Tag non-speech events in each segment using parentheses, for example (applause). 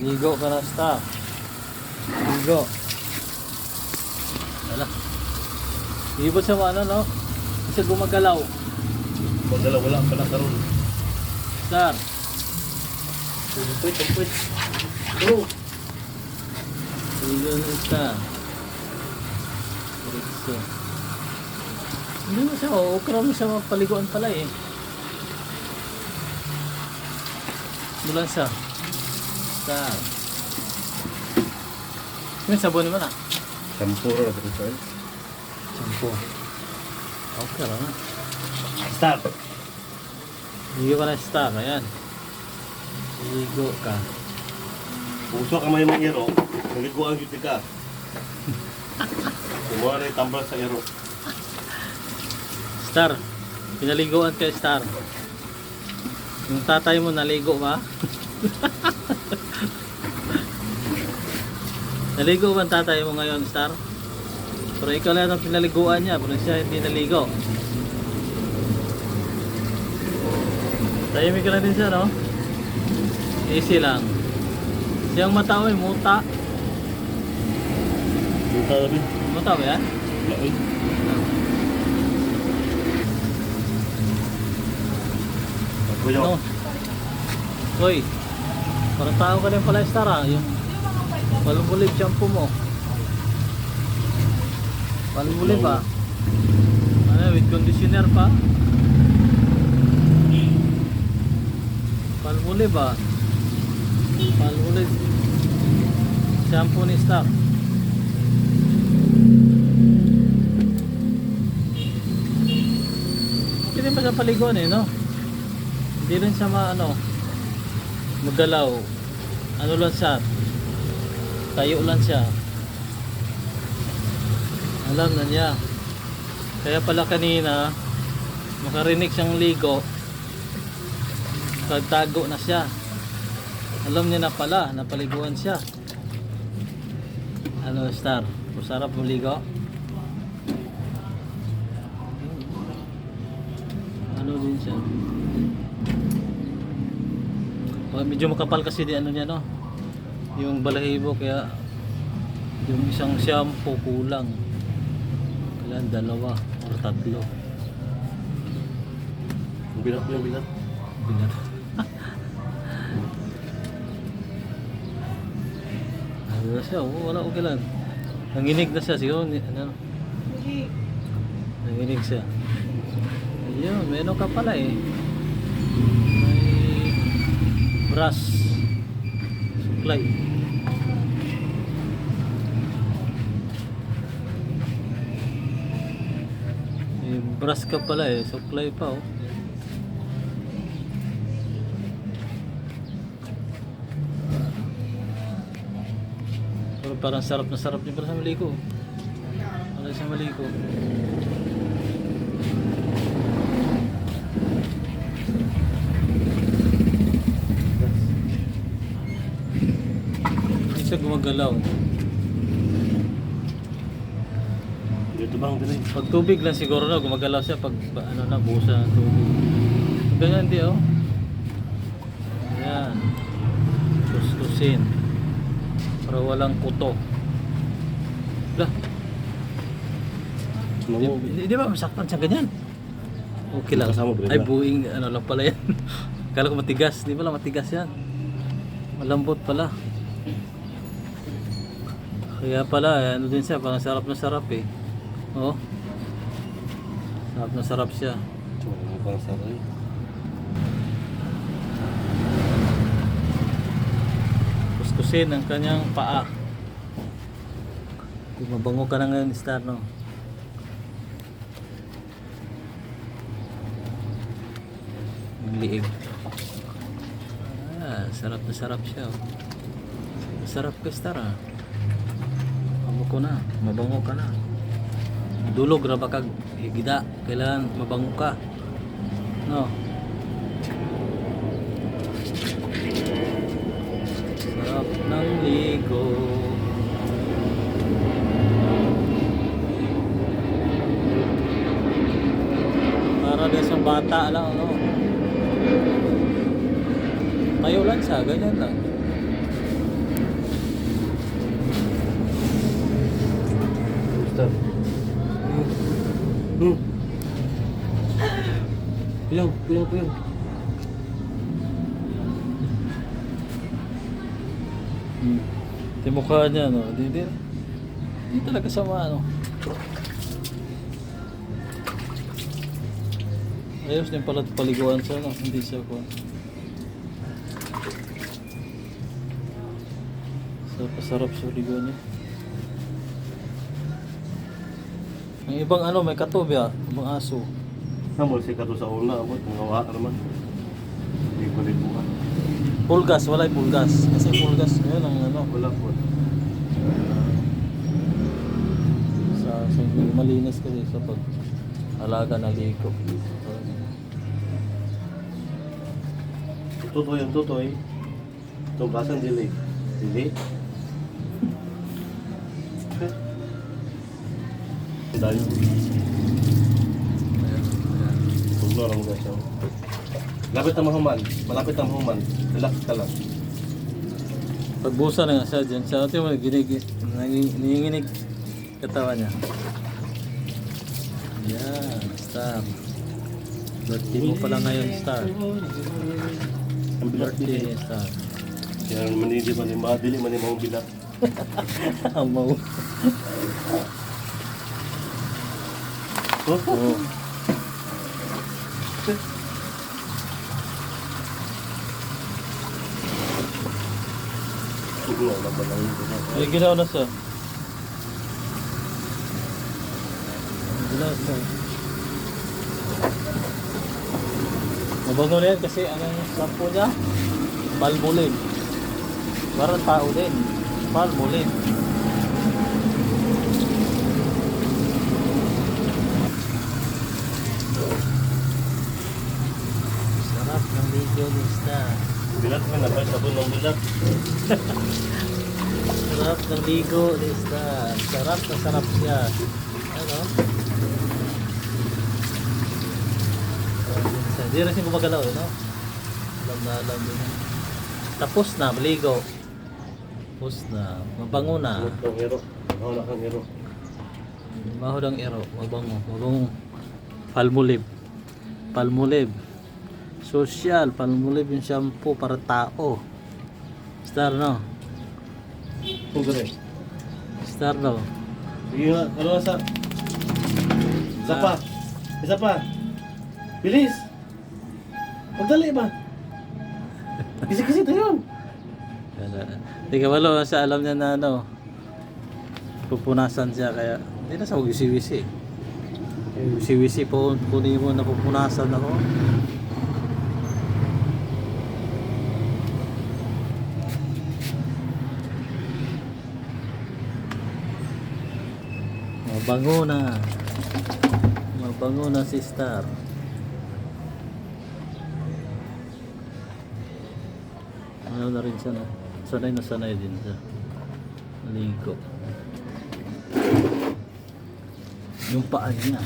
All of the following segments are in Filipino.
Ligo ka na star. Ligo. Wala. Ibot sa ano no? Kasi gumagalaw. Magdala wala pala karon. Star. Tumpit, tumpit. Oh, Ligo na star. Diretso. Hindi mo siya, oh, okra mo siya mapaliguan pala eh. Bulan siya. Star. May sabon naman ah. shampoo ra dito sir. Shampoo. Okay lang na. Stop. Ligo ka na star, ayan. Ligo ka. Puso ka may mga iro. Naligo ang duty ka. Kumuha na yung tambal sa iro. Star, pinaliguan kay Star. Yung tatay mo naligo ba? (laughs) (laughs) naligo ba ang tatay mo ngayon, Star? Pero ikaw lang ang pinaliguan niya, pero siya hindi naligo. Tahimik ka na din siya, no? Easy lang. Siyang mata mo, muta. Yung tabi. Muta ba yan? Laoy. Kuya, No. Hoy. Parang tao ka din pala, Star, ah. Yung palubulib shampoo mo. Palubulib, ah. Ano, with conditioner pa. Palubulib, ah. Palubulib. Shampoo ni Star. Hindi rin pa siya paliguan eh, no? Hindi rin siya maano magalaw. Ano lang siya? Tayo lang siya. Alam na niya. Kaya pala kanina makarinig siyang ligo. Kagtago na siya. Alam niya na pala, napaliguan siya. Ano, Star? Masarap ligo? Ano din siya? Oh, medyo makapal kasi di ano niya no. Yung balahibo kaya yung isang shampoo kulang. Kailangan dalawa or tatlo. bilat mo, bilat. Binat. ano na siya? Oo, wala okay lang. Nanginig na siya. Siguro, ni- ano? Nanginig siya. Ayun, meron ka pala eh. Brush. Supply. May brush ka pala eh. Supply pa oh. Pero parang sarap na sarap din para sa maliko. Para sa maliko. Siya gumagalaw. Dito bang din Pag tubig lang siguro na gumagalaw siya pag pa- ano na busa ng tubig. Ganyan di oh. Ayan. Kuskusin. Para walang kuto. Lah, di, Mo. di, di ba masaktan siya ganyan? Okay lang. Kasama ba? Ay buing ano lang pala yan. (laughs) Kala ko matigas. Di pala matigas yan. Malambot pala. Kaya pala, ano din siya, parang sarap na sarap eh. Oh. Sarap na sarap siya. Pang saray. Kuskusin ang kanyang paa. Mabango ka na ngayon, Star, no? Ang liig. Ah, sarap na sarap siya. Oh. Sarap ka, Star, ah. Ko na, mabango ka na. Dulog ra kag higida, kailangan mabango ka. No. Sarap ng ligo. Para din sa bata lang, ano. Tayo lang siya, ganyan lang. Star. Hmm. Puyong, puyong, puyong. Hmm. Yung mukha niya, no? Di, di, di talaga sama, no? Ayos din pala paliguan siya, no? Hindi siya ko. So, pasarap sa liguan niya. Ang ibang ano, may katobi ah, ibang aso. Namol si kato sa una, abot, mga wa naman. Hindi ko rin buka. Pulgas, wala yung pulgas. Kasi pulgas, yun ang ano. Wala po. sa, sa malinis kasi sa pag alaga na liko. Tutoy ang tutoy. Tumbasan dili. Dili. Dahil. Guys. oh. Lapit na mahuman. Malapit na mahuman. Relax ka lang. Pagbusa na nga siya dyan, sa atin mo ginig, nanging- nanginginig katawan niya. Yan, star. Birthday mo pala ngayon, star. Ang bilat Birthday star. Yan manidi man ni madili man ni mong bilat. (laughs) Amaw. Oh, Oo. Tuglo lang ba lang ito. Ay, ginaw na siya. Ginaw siya. Mabango na yan kasi anong sampo niya? Palmolin. Parang tao din. Palmolin. Sarap lista. Bilat nga napay sabon ng bilat. (laughs) Sarap ng ligo, Lista. Sarap na sarap siya. Ano? Hindi rin siya gumagalaw, eh, no? Alam na alam yan. Tapos na, maligo. Tapos na, mabango na. Ang ang na kang hero. Mahudang ero, mabango. Mabango. Palmolive. Palmolive. Social, palmolive yung shampoo para tao. Star, no? Gano'n. Star, no? Nga, ano sa? Isa pa. Isa pa. Bilis. Magdali ba? Kasi-kasi tayo. Hindi ka malo sa alam niya na ano, pupunasan siya kaya hindi na sa wisi-wisi. Wisi-wisi po, kunin mo na pupunasan ako. Mabango na. Mabango na si Star. Ano na rin siya na. Sanay na sanay din siya. Ligo. Yung paa niya.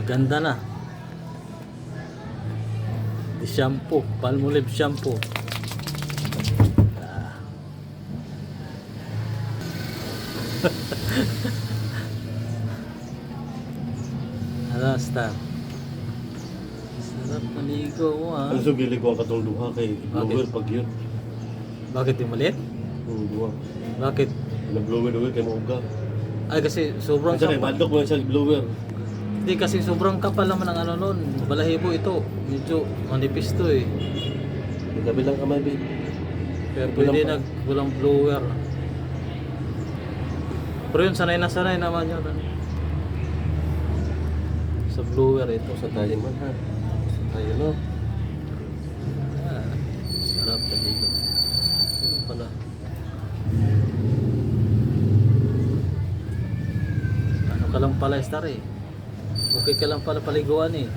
Maganda na. Di shampoo. Palmolive shampoo. (laughs) Ano, Star? Sarap maligo ah. Ano sa gili ko ang katong duha kay blower pag yun. Bakit yung maliit? Yung duha. Bakit? Nag-blower duha kay mauga. Ay kasi sobrang Ang sakay, kapal. madlok mo siya blower. Hindi kasi sobrang kapal naman ang ano nun. Balahibo ito. Medyo manipis to eh. Yung kabilang kamay, babe. Walang pwede pa- nag walang blower. Pero yun sanay na sanay naman yun. ano. Sa blower ito sa Tayo ha. Tayo no. Ah, sarap dito. Ano pala? Ano ka lang pala star eh. Okay ka lang pala paliguan eh.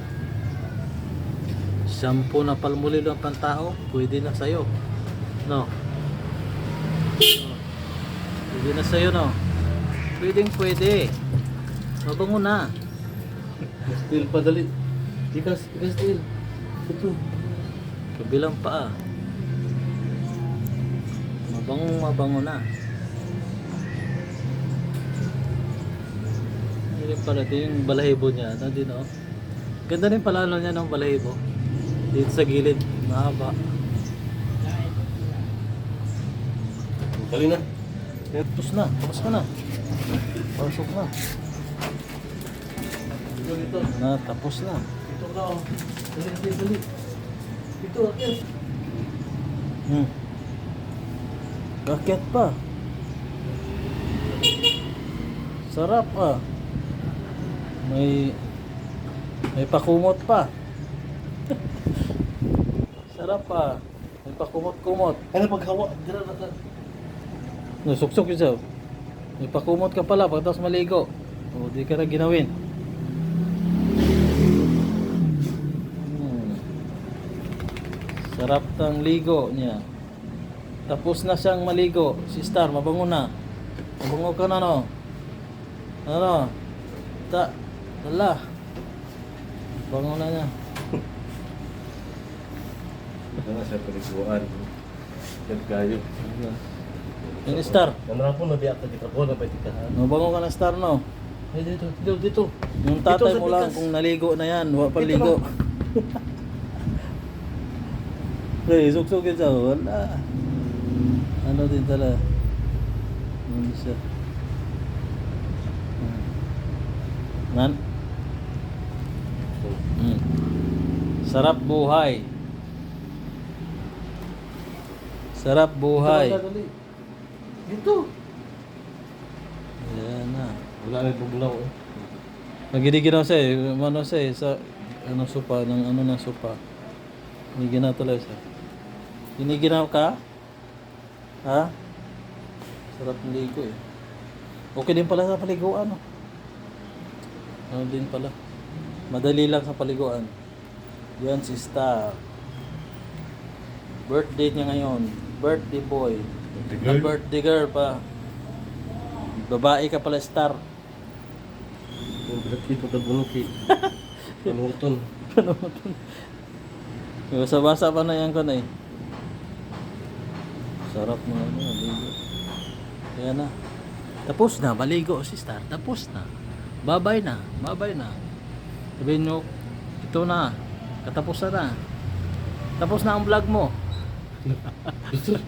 Shampoo na palmuli lang pang tao, pwede na sa'yo. No? Pwede na sa'yo no? Pwedeng pwede. Mabango na. Still padalit. Ikas, ikas still. Ito. Kabilang pa ah. Mabango, mabango na. Ayun pala, ito yung balahibo niya. Nandito oh. Ganda rin pala ano niya ng balahibo. Dito sa gilid. Mahaba. Dali na. Tapos na. Tapos ka na. Pasok na. Na, tapos na. Dito ka. oh. Dali, dali, dali. Dito, akyat. Hmm. Kakit pa. Sarap ah. May may pakumot pa. (laughs) Sarap pa. May pakumot-kumot. Ano paghawa? Dira na ka. Nasuksok yun siya. May pakumot ka pala pagkatapos maligo. O di ka na ginawin. Hmm. Sarap ng ligo niya. Tapos na siyang maligo. Si Star, mabango na. Mabango ka na no. Ano? Ta. Dala. Bango na niya. Ito na siya paliguan. Yan kayo. Yung Star. Na po, nabiyak na kita po, nabay ka. Mabango ka na Star no. Ay, dito, dito, dito. Yung tatay Dito sa mo lang kung naligo na yan, wala pa ligo. Eh, suksok yun siya. Wala. Ano din tala. Ano siya. Hmm. Nan? Hmm. Sarap buhay. Sarap buhay. Dito, dali. Dito. Yan na. Wala na buglaw eh. Nagiginaw siya eh. Ano siya eh. Sa ano supa. Ng ano ng supa. Hiniginaw tuloy siya. Hiniginaw ka? Ha? Sarap ng ligo eh. Okay din pala sa paliguan. Oh. Ano din pala. Madali lang sa paliguan. Yan si Star. Birthday niya ngayon. Birthday boy. Birthday Na girl? birthday girl pa. Babae ka pala Star. Yung bilaki po ka bunuki. Panuton. (laughs) Yung basa-basa pa na yan ko na eh. Sarap mo ano, maligo. Kaya na. Tapos na, maligo si Star. Tapos na. Babay na, babay na. Sabihin nyo, ito na. Katapusan na. Tapos na ang vlog mo. (laughs) Gusto. Ano? Ano yan?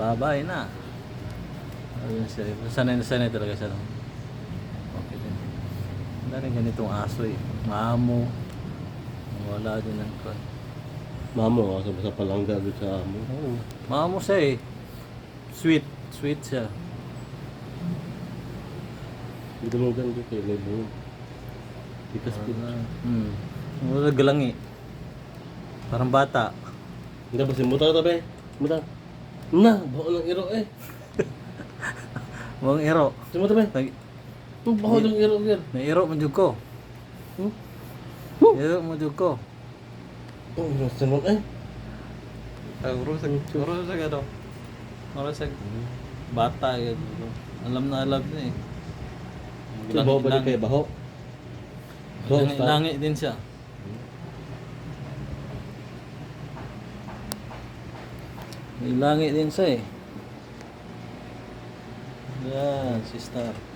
Babay na. Ano? Sanay na sanay talaga siya. Okay din. Wala rin ganitong aso eh. Maamo. Wala din ang kon. Mamo, ako sa palangga doon sa amo. Oo. Maamo siya eh. Sweet. Sweet siya. Hindi mo ganito kayo, may buhok. Tikas po. Hmm. Wala galang eh. Parang bata. Hindi ba si Muta tabi? Muta. Na, baho ng iro eh. Mga ero. Si Muta tabi. Nag- Ang baho ng iro, gir. May ero mo jud ko. Hmm? Ero mo jud ko. Oh, sinun eh. Uro sa uro sa gado. Uro sa bata yan. Alam na alam niya eh. Si baho ba di kayo baho? Baho, Langi, star. langi din siya. May langi din siya eh. Yan, si Star.